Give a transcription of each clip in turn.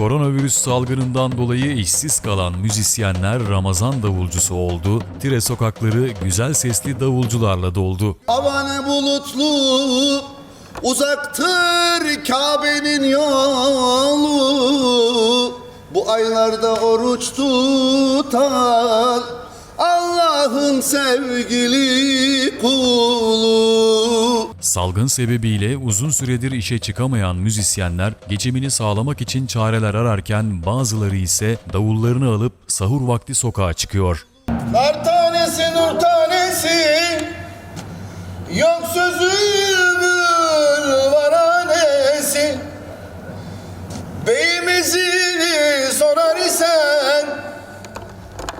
Koronavirüs salgınından dolayı işsiz kalan müzisyenler Ramazan davulcusu oldu. Tire sokakları güzel sesli davulcularla doldu. Havanı bulutlu Uzaktır Kabe'nin yolu Bu aylarda oruç tutan Allah'ın sevgili kulu Salgın sebebiyle uzun süredir işe çıkamayan müzisyenler geçimini sağlamak için çareler ararken bazıları ise davullarını alıp sahur vakti sokağa çıkıyor. Nar tanesi nur tanesi Yok sözümün var anesi Beyimizi sorar isen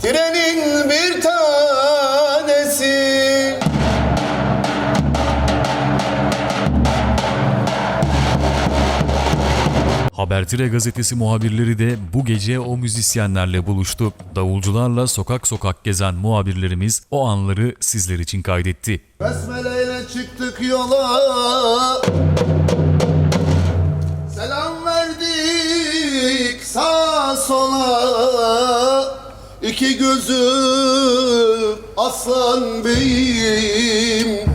Trenin bir tanesi Habertire gazetesi muhabirleri de bu gece o müzisyenlerle buluştu. Davulcularla sokak sokak gezen muhabirlerimiz o anları sizler için kaydetti. Besmeleyle çıktık yola Selam verdik sağa sola İki gözüm aslan beyim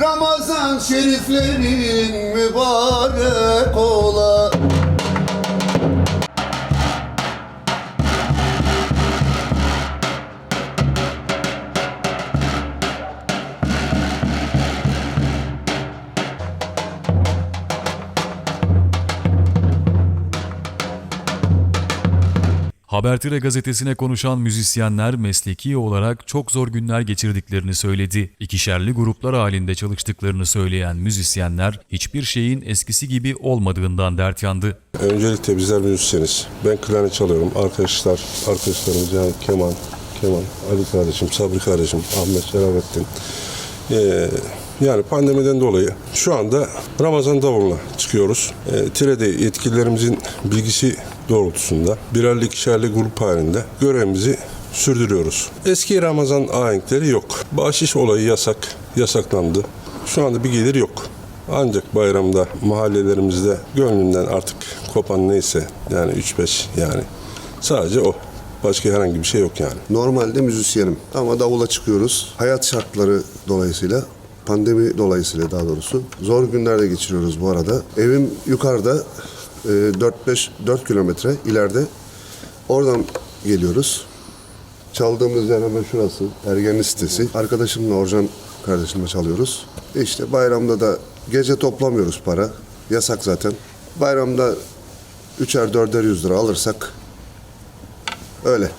Ramazan şeriflerin mübarek ola Habertire gazetesine konuşan müzisyenler mesleki olarak çok zor günler geçirdiklerini söyledi. İkişerli gruplar halinde çalıştıklarını söyleyen müzisyenler hiçbir şeyin eskisi gibi olmadığından dert yandı. Öncelikle bizler müzisyeniz. Ben klarnet çalıyorum. Arkadaşlar, arkadaşlarımız yani Kemal, Kemal, Ali kardeşim, Sabri kardeşim, Ahmet Şerafettin. Ee, yani pandemiden dolayı şu anda Ramazan davuluna çıkıyoruz. Ee, Tire'de yetkililerimizin bilgisi doğrultusunda birerli ikişerli grup halinde görevimizi sürdürüyoruz. Eski Ramazan ahenkleri yok. Bahşiş olayı yasak, yasaklandı. Şu anda bir gelir yok. Ancak bayramda mahallelerimizde gönlünden artık kopan neyse yani 3-5 yani sadece o. Başka herhangi bir şey yok yani. Normalde müzisyenim ama davula çıkıyoruz. Hayat şartları dolayısıyla, pandemi dolayısıyla daha doğrusu zor günler de geçiriyoruz bu arada. Evim yukarıda e, 4-5 4 kilometre ileride. Oradan geliyoruz. Çaldığımız yer hemen şurası. Ergenli sitesi. Arkadaşımla Orcan kardeşimle çalıyoruz. İşte bayramda da gece toplamıyoruz para. Yasak zaten. Bayramda üçer dörder yüz lira alırsak öyle.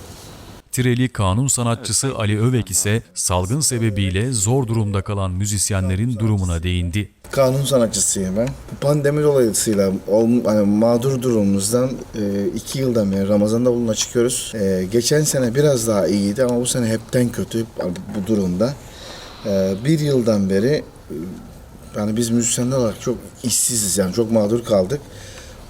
Tireli kanun sanatçısı Ali Övek ise salgın sebebiyle zor durumda kalan müzisyenlerin durumuna değindi. Kanun sanatçısıyım ben. Bu pandemi dolayısıyla ol- hani mağdur durumumuzdan e, iki yıldan beri Ramazan davuluna çıkıyoruz. E, geçen sene biraz daha iyiydi ama bu sene hepten kötü bu durumda. E, bir yıldan beri e, yani biz müzisyenler olarak çok işsiziz yani çok mağdur kaldık.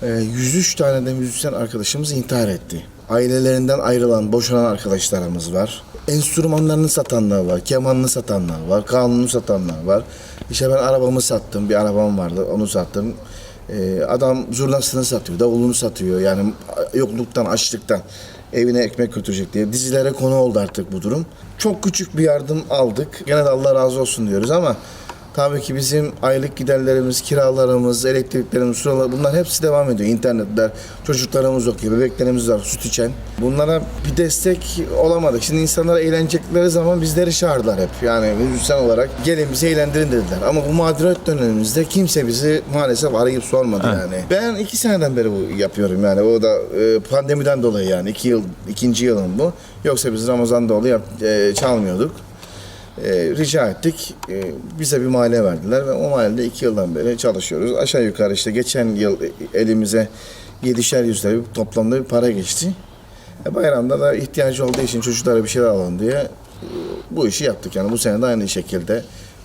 E, 103 tane de müzisyen arkadaşımız intihar etti. Ailelerinden ayrılan, boşanan arkadaşlarımız var. Enstrümanlarını satanlar var, kemanını satanlar var, kanunu satanlar var. İşte ben arabamı sattım, bir arabam vardı, onu sattım. Ee, adam zurnasını satıyor, davulunu satıyor. Yani yokluktan, açlıktan evine ekmek götürecek diye. Dizilere konu oldu artık bu durum. Çok küçük bir yardım aldık. Gene de Allah razı olsun diyoruz ama Tabii ki bizim aylık giderlerimiz, kiralarımız, elektriklerimiz, suralar bunlar hepsi devam ediyor. İnternetler, çocuklarımız okuyor, bebeklerimiz var süt içen. Bunlara bir destek olamadık. Şimdi insanlar eğlenecekleri zaman bizleri çağırdılar hep. Yani müzisyen olarak gelin bizi eğlendirin dediler. Ama bu mağduriyet dönemimizde kimse bizi maalesef arayıp sormadı yani. Ben iki seneden beri bu yapıyorum yani. O da e, pandemiden dolayı yani. iki yıl, ikinci yılım bu. Yoksa biz Ramazan'da oluyor, e, çalmıyorduk. E, rica ettik. E, bize bir mahalle verdiler ve o mahallede iki yıldan beri çalışıyoruz. Aşağı yukarı işte geçen yıl elimize yedişer yüzler toplamda bir para geçti. E, bayramda da ihtiyacı olduğu için çocuklara bir şeyler alalım diye e, bu işi yaptık. Yani bu sene de aynı şekilde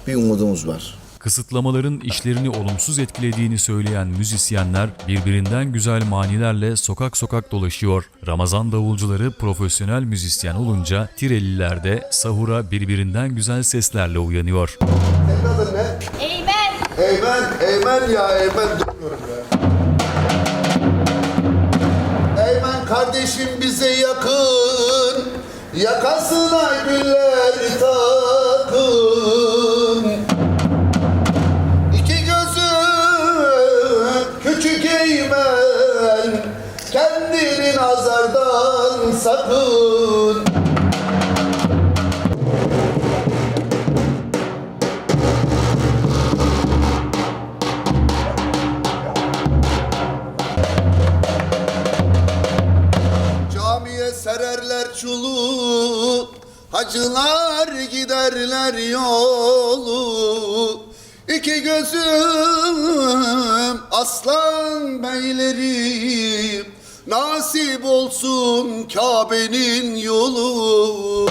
bir umudumuz var. Kısıtlamaların işlerini olumsuz etkilediğini söyleyen müzisyenler birbirinden güzel manilerle sokak sokak dolaşıyor. Ramazan davulcuları profesyonel müzisyen olunca Tireliler de sahura birbirinden güzel seslerle uyanıyor. Senin adın ne? Eymen. Eymen, Eymen ya Eymen ya. Kardeşim bize yakın Yakasına güller takın nazardan sakın. Camiye sererler çulu Hacılar giderler yolu. İki gözüm aslan beylerim Nasip olsun Kabe'nin yolu